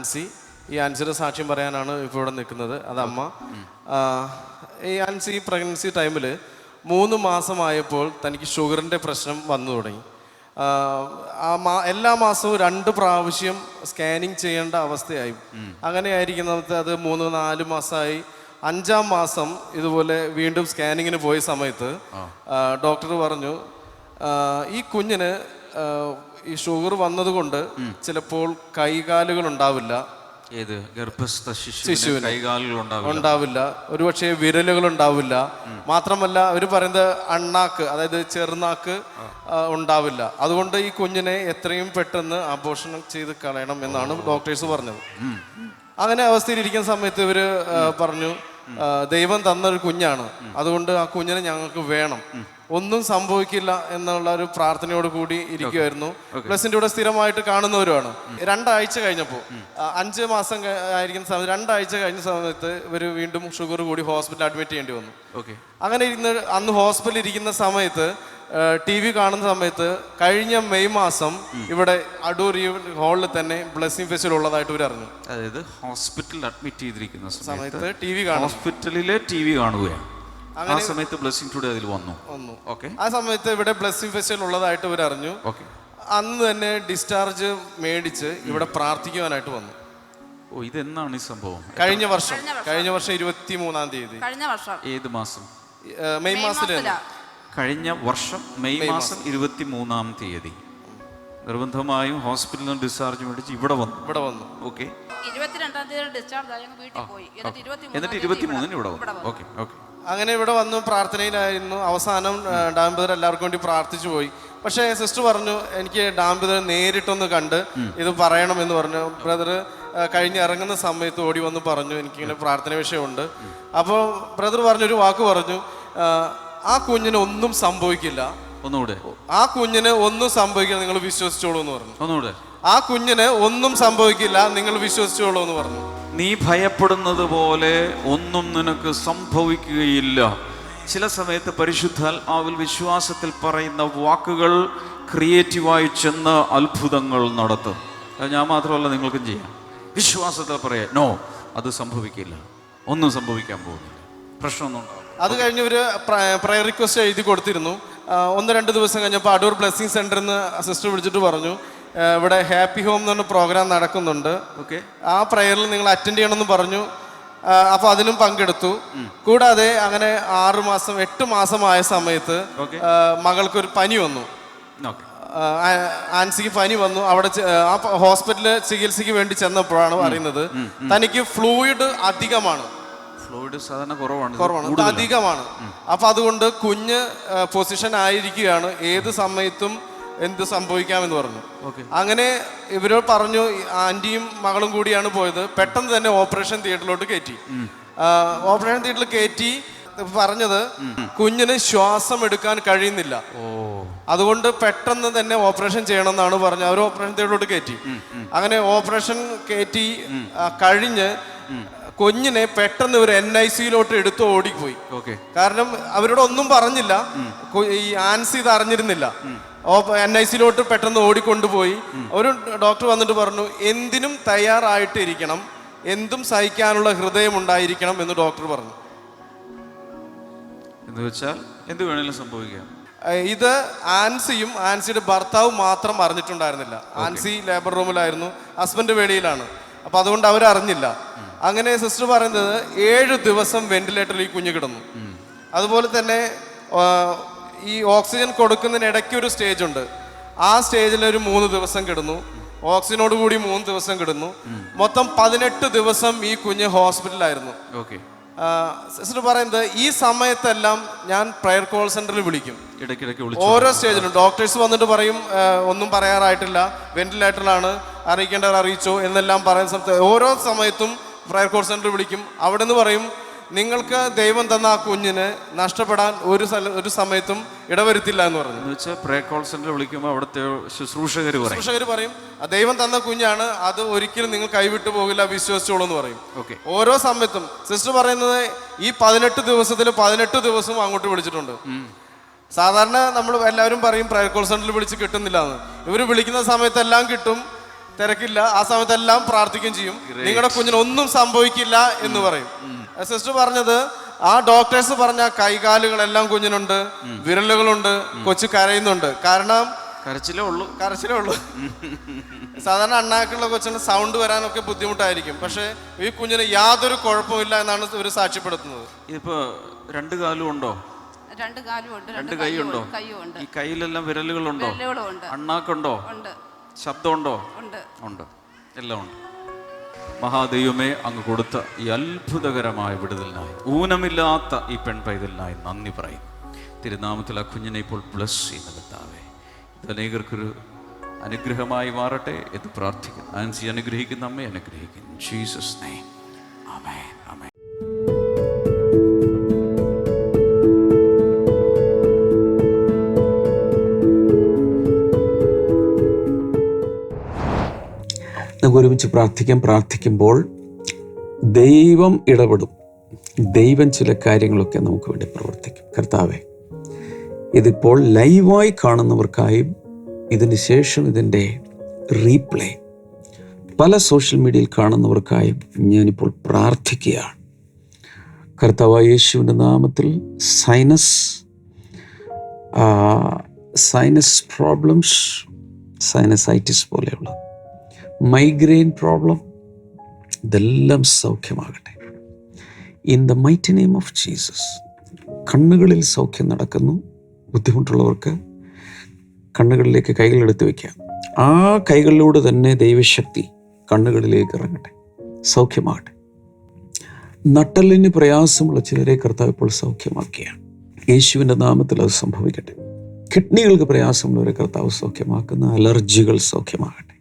ആൻസി ഈ ആൻസിയുടെ സാക്ഷ്യം പറയാനാണ് ഇപ്പോൾ ഇവിടെ നിൽക്കുന്നത്. അത് അമ്മ. ഈ ആൻസി പ്രഗ്നൻസി ടൈമിൽ മൂന്ന് മാസമായപ്പോൾ തനിക്ക് ഷുഗറിന്റെ പ്രശ്നം വന്നു തുടങ്ങി. ആ, എല്ലാ മാസവും രണ്ട് പ്രാവശ്യം സ്കാനിങ് ചെയ്യേണ്ട അവസ്ഥയായി. അങ്ങനെ ആയിരിക്കുന്നത് അത് മൂന്ന് നാല് മാസമായി. അഞ്ചാം മാസം ഇതുപോലെ വീണ്ടും സ്കാനിങ്ങിന് പോയ സമയത്ത് ഡോക്ടർ പറഞ്ഞു ഈ കുഞ്ഞിന് ഈ ഷുഗർ വന്നതുകൊണ്ട് ചിലപ്പോൾ കൈകാലുകൾ ഉണ്ടാവില്ല. ഏത്? ഗർഭസ്ഥ ശിശുവിന്. കൈകാലുകൾ ഉണ്ടാവില്ല. ഒരുപക്ഷെ വിരലുകൾ ഉണ്ടാവില്ല. മാത്രമല്ല അവർ പറയുന്നത് അണ്ണാക്ക് അതായത് ചെറുനാക്ക് ഉണ്ടാവില്ല. അതുകൊണ്ട് ഈ കുഞ്ഞിനെ എത്രയും പെട്ടെന്ന് ആഘോഷണം ചെയ്ത് കളയണം എന്നാണ് ഡോക്ടേഴ്സ് പറഞ്ഞത്. അങ്ങനെ അവസ്ഥയിൽ ഇരിക്കുന്ന സമയത്ത് ഇവർ പറഞ്ഞു ദൈവം തന്നൊരു കുഞ്ഞാണ്. അതുകൊണ്ട് ആ കുഞ്ഞിനെ ഞങ്ങൾക്ക് വേണം. ഒന്നും സംഭവിക്കില്ല എന്നുള്ള ഒരു പ്രാർത്ഥനയോട് കൂടി ഇരിക്കുമായിരുന്നു പ്ലസിന്റെ കൂടെ സ്ഥിരമായിട്ട് കാണുന്നവരുമാണ്. രണ്ടാഴ്ച കഴിഞ്ഞപ്പോൾ അഞ്ച് മാസം ആയിരിക്കുന്ന സമയത്ത് രണ്ടാഴ്ച കഴിഞ്ഞ സമയത്ത് ഇവർ വീണ്ടും ഷുഗർ കൂടി ഹോസ്പിറ്റലിൽ അഡ്മിറ്റ് ചെയ്യേണ്ടി വന്നു. അങ്ങനെ ഇരുന്ന് അന്ന് ഹോസ്പിറ്റലിൽ ഇരിക്കുന്ന സമയത്ത് ടി വി കാണുന്ന സമയത്ത് കഴിഞ്ഞ മെയ് മാസം ഇവിടെ അടൂർ ഈ ഹാളിൽ തന്നെ ബ്ലെസ്സിംഗ് ഫെസ്റ്റിവൽ ഉള്ളതായിട്ട് ഇവർ അറിഞ്ഞു. അതായത് ഹോസ്പിറ്റലിൽ അഡ്മിറ്റ് ചെയ്തിരിക്കുന്ന സമയത്ത് ടി വി കാണും. ഹോസ്പിറ്റലിലെ ടി വി കാണുകയാണ്. ആ സമയത്ത് ബ്ലെസ്സിംഗ് ടുഡേ അതിൽ വന്നു. വന്നു. ഓക്കെ. ആ സമയത്ത് ഇവിടെ ബ്ലെസ്സിംഗ് ഫെസ്റ്റിവൽ ഉള്ളതായിട്ട് ഇവർ അറിഞ്ഞു. ഓക്കെ. അന്ന് തന്നെ ഡിസ്ചാർജ് മേടിച്ച് ഇവിടെ പ്രാർത്ഥിക്കുവാനായിട്ട് വന്നു. ഓ ഇതെന്നാണ് ഈ സംഭവം? കഴിഞ്ഞ വർഷം. കഴിഞ്ഞ വർഷം. ഇരുപത്തി മൂന്നാം തീയതി. കഴിഞ്ഞ വർഷം. ഏത് മാസം? മെയ് മാസത്തിൽ മാസത്തിലാ. കഴിഞ്ഞ വർഷം മെയ് മാസം ഇരുപത്തി മൂന്നാം തീയതി. നിർബന്ധമായും ഹോസ്പിറ്റലിൽ നിന്ന് ഡിസ്ചാർജ് മേടിച്ച് ഇവിടെ വന്നു. ഇവിടെ വന്നു. ഓക്കെ ഇരുപത്തിരണ്ടാം തീയതി ഡിസ്ചാർജ് ആയി വീട്ടിൽ പോയി. എന്നിട്ട് ഇരുപത്തി എന്നിട്ട് ഇരുപത്തി മൂന്നിന് ഇവിടെ വന്നു. ഓക്കെ ഓക്കെ അങ്ങനെ ഇവിടെ വന്നു പ്രാർത്ഥനയിലായിരുന്നു. അവസാനം ഡാംബിതർ എല്ലാവർക്കും വേണ്ടി പ്രാർത്ഥിച്ചു പോയി. പക്ഷേ സിസ്റ്റർ പറഞ്ഞു എനിക്ക് ഡാംബിതർ നേരിട്ടൊന്ന് കണ്ട് ഇത് പറയണം എന്ന് പറഞ്ഞു. ബ്രദർ കഴിഞ്ഞ് ഇറങ്ങുന്ന സമയത്ത് ഓടി വന്ന് പറഞ്ഞു എനിക്കിങ്ങനെ പ്രാർത്ഥന വിഷയമുണ്ട്. അപ്പോൾ ബ്രദർ പറഞ്ഞൊരു വാക്ക് പറഞ്ഞു ആ, കുഞ്ഞിന് ഒന്നും സംഭവിക്കില്ല. ഒന്നുകൂടെ. ആ കുഞ്ഞിന് ഒന്നും സംഭവിക്കില്ല നിങ്ങൾ വിശ്വസിച്ചോളൂ എന്ന് പറഞ്ഞു. ഒന്നുകൂടെ. ആ കുഞ്ഞിന് ഒന്നും സംഭവിക്കില്ല നിങ്ങൾ വിശ്വസിച്ചോളൂ എന്ന് പറഞ്ഞു. നീ ഭയപ്പെടുന്നത് പോലെ ഒന്നും നിനക്ക് സംഭവിക്കുകയില്ല. ചില സമയത്ത് പരിശുദ്ധാത്മാവിൽ വിശ്വാസത്തിൽ പറയുന്ന വാക്കുകൾ ക്രിയേറ്റീവായി ചെന്ന് അത്ഭുതങ്ങൾ നടത്തും. അത് ഞാൻ മാത്രമല്ല നിങ്ങൾക്കും ചെയ്യാം. വിശ്വാസത്തിൽ പറയാം നോ അത് സംഭവിക്കില്ല. ഒന്നും സംഭവിക്കാൻ പോകുന്നില്ല. പ്രശ്നമൊന്നും ഉണ്ടാവില്ല. അത് കഴിഞ്ഞ് ഒരു പ്രയർ റിക്വസ്റ്റ് എഴുതി കൊടുത്തിരുന്നു. ഒന്ന് രണ്ട് ദിവസം കഴിഞ്ഞപ്പോൾ അടൂർ ബ്ലെസ്സിങ് സെന്ററിൽ നിന്ന് സിസ്റ്റർ വിളിച്ചിട്ട് പറഞ്ഞു ഇവിടെ ഹാപ്പി ഹോം എന്ന് പറഞ്ഞ പ്രോഗ്രാം നടക്കുന്നുണ്ട്. ഓക്കെ ആ പ്രയറിൽ നിങ്ങൾ അറ്റൻഡ് ചെയ്യണമെന്ന് പറഞ്ഞു. അപ്പോൾ അതിനും പങ്കെടുത്തു. കൂടാതെ അങ്ങനെ ആറു മാസം എട്ട് മാസമായ സമയത്ത് മകൾക്കൊരു പനി വന്നു. ആൻസിക്ക് പനി വന്നു. അവിടെ ആ ഹോസ്പിറ്റലിൽ ചികിത്സയ്ക്ക് വേണ്ടി ചെന്നപ്പോഴാണ് പറയുന്നത്. തനിക്ക് ഫ്ലൂയിഡ് അധികമാണ്. ഫ്ലൂയിഡ് സാധാരണ കുറവാണ് കുറവാണ് ഇത്. അധികമാണ്. അപ്പൊ അതുകൊണ്ട് കുഞ്ഞ് പൊസിഷൻ ആയിരിക്കുകയാണ്. ഏത് സമയത്തും എന്ത് സംഭവിക്കാമെന്ന് പറഞ്ഞു. അങ്ങനെ ഇവരോട് പറഞ്ഞു ആന്റിയും മകളും കൂടിയാണ് പോയത്. പെട്ടെന്ന് തന്നെ ഓപ്പറേഷൻ തിയേറ്ററിലോട്ട് കയറ്റി. ആ, ഓപ്പറേഷൻ തിയേറ്ററിൽ കയറ്റി പറഞ്ഞത് കുഞ്ഞിന് ശ്വാസം എടുക്കാൻ കഴിയുന്നില്ല. ഓ. അതുകൊണ്ട് പെട്ടെന്ന് തന്നെ ഓപ്പറേഷൻ ചെയ്യണം എന്നാണ് പറഞ്ഞത്. അവർ ഓപ്പറേഷൻ തിയേറ്ററിലോട്ട് കയറ്റി. അങ്ങനെ ഓപ്പറേഷൻ കയറ്റി ആ, കഴിഞ്ഞ് കുഞ്ഞിനെ പെട്ടെന്ന് ഒരു എൻ ഐ സിയിലോട്ട് എടുത്ത് ഓടിപ്പോയി. ഓക്കെ. കാരണം അവരോട് ഒന്നും പറഞ്ഞില്ല. ഈ ആൻസി ഇത് അറിഞ്ഞിരുന്നില്ല. എൻ ഐ സിയിലോട്ട് പെട്ടെന്ന് ഓടിക്കൊണ്ടുപോയി. ഒരു ഡോക്ടർ വന്നിട്ട് പറഞ്ഞു എന്തിനും തയ്യാറായിട്ട് ഇരിക്കണം എന്തും സഹിക്കാനുള്ള ഹൃദയം ഉണ്ടായിരിക്കണം എന്ന് ഡോക്ടർ പറഞ്ഞു. എന്ന് വെച്ചാൽ എന്ത് വേണേലും സംഭവിക്കാം. ഇത് ആൻസിയും ആൻസിയുടെ ഭർത്താവും മാത്രം അറിഞ്ഞിട്ടുണ്ടായിരുന്നില്ല. ആൻസി ലേബർ റൂമിലായിരുന്നു. ഹസ്ബൻഡ് വെളിയിലാണ്. അപ്പൊ അതുകൊണ്ട് അവരറിഞ്ഞില്ല. അങ്ങനെ സിസ്റ്റർ പറയുന്നത് ഏഴ് ദിവസം വെന്റിലേറ്ററിൽ ഈ കുഞ്ഞ് കിടന്നു. അതുപോലെ തന്നെ ഈ ഓക്സിജൻ കൊടുക്കുന്നതിന് ഇടയ്ക്ക് ഒരു സ്റ്റേജ് ഉണ്ട്. ആ സ്റ്റേജിൽ ഒരു മൂന്ന് ദിവസം കിടന്നു. ഓക്സിജനോട് കൂടി മൂന്ന് ദിവസം കിടന്നു. മൊത്തം പതിനെട്ട് ദിവസം ഈ കുഞ്ഞ് ഹോസ്പിറ്റലായിരുന്നു ഓക്കെ. സിസ്റ്റർ പറയുന്നത് ഈ സമയത്തെല്ലാം ഞാൻ പ്രയർ കോൾ സെന്ററിൽ വിളിക്കും. ഓരോ സ്റ്റേജിലും ഡോക്ടേഴ്സ് വന്നിട്ട് പറയും ഒന്നും പറയാറായിട്ടില്ല. വെന്റിലേറ്ററിലാണ് അറിയിക്കേണ്ടവർ അറിയിച്ചോ എന്നെല്ലാം പറയുന്ന സമയത്ത് ഓരോ സമയത്തും പ്രയർ കോൾ സെന്റർ വിളിക്കും. അവിടെ നിന്ന് പറയും നിങ്ങൾക്ക് ദൈവം തന്ന ആ കുഞ്ഞിന് നഷ്ടപ്പെടാൻ ഒരു സ്ഥല ഒരു സമയത്തും ഇടവരുത്തില്ല എന്ന് പറഞ്ഞു. എന്ന് വെച്ചാൽ പ്രേ കോൾ സെന്റർ വിളിക്കുമ്പോൾ അവിടുത്തെ ശുശ്രൂഷകർ പറയും. ശുശ്രൂഷകർ പറയും "ആ, ദൈവം തന്ന കുഞ്ഞാണ് അത് ഒരിക്കലും നിങ്ങൾ കൈവിട്ടു പോകില്ല വിശ്വസിച്ചോളൂ എന്ന് പറയും. ഓക്കെ ഓരോ സമയത്തും സിസ്റ്റർ പറയുന്നത് ഈ പതിനെട്ട് ദിവസത്തിൽ പതിനെട്ട് ദിവസവും അങ്ങോട്ട് വിളിച്ചിട്ടുണ്ട്. സാധാരണ നമ്മൾ എല്ലാവരും പറയും പ്രയർ കോൾ സെന്ററിൽ വിളിച്ച് കിട്ടുന്നില്ല എന്ന് ഇവർ വിളിക്കുന്ന സമയത്തെല്ലാം കിട്ടും തിരക്കില്ല. ആ സമയത്തെല്ലാം പ്രാർത്ഥിക്കുകയും ചെയ്യും. നിങ്ങളുടെ കുഞ്ഞിന് ഒന്നും സംഭവിക്കില്ല എന്ന് പറയും. സിസ്റ്റർ പറഞ്ഞത് ആ ഡോക്ടേഴ്സ് പറഞ്ഞ കൈകാലുകളെല്ലാം കുഞ്ഞിനുണ്ട് വിരലുകളുണ്ട് കൊച്ചു കരയുന്നുണ്ട്. കാരണം കരച്ചിലേ ഉള്ളൂ. കരച്ചിലേ ഉള്ളൂ. സാധാരണ അണ്ണാക്കുള്ള കൊച്ചിന് സൗണ്ട് വരാനൊക്കെ ബുദ്ധിമുട്ടായിരിക്കും. പക്ഷേ ഈ കുഞ്ഞിന് യാതൊരു കുഴപ്പമില്ല എന്നാണ് ഇവർ സാക്ഷ്യപ്പെടുത്തുന്നത്. ഇതിപ്പോ രണ്ട് കാലും ഉണ്ടോ? രണ്ട് കാലും ഉണ്ട് രണ്ട് കൈയുണ്ടോ? കൈയും ഉണ്ട്. ഈ കയ്യിലെല്ലാം വിരലുകളുണ്ടോ? വിരലുകളും അണ്ണാക്കുണ്ടോ? ഉണ്ട്. ശബ്ദമുണ്ടോ? ഉണ്ട്. എല്ലാം ഉണ്ട്. മഹാദൈവമേ അങ്ങ് കൊടുത്ത ഈ അത്ഭുതകരമായ വിടുതലിനായി ഊനമില്ലാത്ത ഈ പെൺ പൈതലിനായി നന്ദി പറയും തിരുനാമത്തിൽ ആ കുഞ്ഞിനെ ഇപ്പോൾ ബ്ലസ് ചെയ്യുന്ന കർത്താവേ ഇത് അനേകർക്കൊരു അനുഗ്രഹമായി മാറട്ടെ എന്ന് പ്രാർത്ഥിക്കുന്നു. ആൻസി അനുഗ്രഹിക്കുന്ന അമ്മയെ അനുഗ്രഹിക്കുന്നു. ജീസസ് നെയ്മ് ആമേൻ ആമേൻ നമുക്ക് ഒരുമിച്ച് പ്രാർത്ഥിക്കാം പ്രാർത്ഥിക്കുമ്പോൾ ദൈവം ഇടപെടും. ദൈവം ചില കാര്യങ്ങളൊക്കെ നമുക്ക് വേണ്ടി പ്രവർത്തിക്കും. കർത്താവെ ഇതിപ്പോൾ ലൈവായി കാണുന്നവർക്കായും ഇതിന് ശേഷം ഇതിന്റെ റീപ്ലേ. പല സോഷ്യൽ മീഡിയയിൽ കാണുന്നവർക്കായും ഞാനിപ്പോൾ പ്രാർത്ഥിക്കുകയാണ്. കർത്താവായ യേശുവിന്റെ നാമത്തിൽ സൈനസ് സൈനസ് പ്രോബ്ലംസ് സൈനസൈറ്റിസ് പോലെയുള്ള മൈഗ്രെയിൻ പ്രോബ്ലം ഇതെല്ലാം സൗഖ്യമാകട്ടെ. In the mighty name of Jesus കണ്ണുകളിൽ സൗഖ്യം നടക്കുന്നു. ബുദ്ധിമുട്ടുള്ളവർക്ക് കണ്ണുകളിലേക്ക് കൈകളെടുത്ത് വയ്ക്കാം ആ കൈകളിലൂടെ തന്നെ ദൈവശക്തി കണ്ണുകളിലേക്ക് ഇറങ്ങട്ടെ. സൗഖ്യമാകട്ടെ. നട്ടലിന് പ്രയാസമുള്ള ചിലരെ കർത്താവ് ഇപ്പോൾ സൗഖ്യമാക്കിയാണ് യേശുവിന്റെ നാമത്തിൽ അത് സംഭവിക്കട്ടെ. കിഡ്നികൾക്ക് പ്രയാസമുള്ളവരെ കർത്താവ് സൗഖ്യമാക്കുന്ന. അലർജികൾ സൗഖ്യമാകട്ടെ.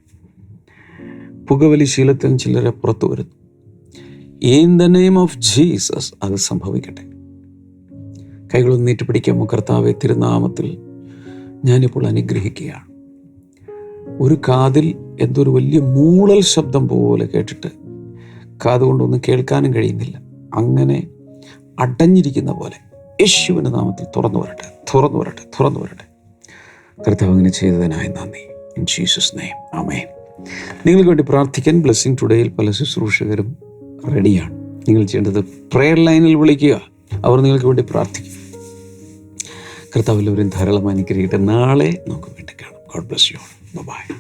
പുകവലി ശീലത്തിൽ ചിലരെ പുറത്തു വരുന്നു. In the name of Jesus അത് സംഭവിക്കട്ടെ. കൈകളൊന്ന് നീട്ടി പിടിക്കാമോ കർത്താവെ തിരുനാമത്തിൽ ഞാനിപ്പോൾ അനുഗ്രഹിക്കുകയാണ്. ഒരു കാതിൽ എന്തൊരു വലിയ മൂളൽ ശബ്ദം പോലെ കേട്ടിട്ട് കാതുകൊണ്ടൊന്നും കേൾക്കാനും കഴിയുന്നില്ല. അങ്ങനെ അടഞ്ഞിരിക്കുന്ന പോലെ യേശുവിന്റെ നാമത്തിൽ തുറന്നു വരട്ടെ തുറന്നു വരട്ടെ തുറന്നു വരട്ടെ. കർത്താവ് അങ്ങനെ ചെയ്തതിനായി നന്ദി. ഇൻ ജീസസ് നെയ്മ് ആമേൻ നിങ്ങൾക്ക് വേണ്ടി പ്രാർത്ഥിക്കാൻ ബ്ലെസ്സിങ് ടുഡേയിൽ പല ശുശ്രൂഷകരും റെഡിയാണ്. നിങ്ങൾ ചെയ്യേണ്ടത് പ്രെയർ ലൈനിൽ വിളിക്കുക. അവർ നിങ്ങൾക്ക് വേണ്ടി പ്രാർത്ഥിക്കും. കർത്താവ് എല്ലാവരും ധാരാളം അനുഗ്രഹിക്കട്ടെ. നാളെ നമുക്ക് വേണ്ടി കാണാം. God bless you by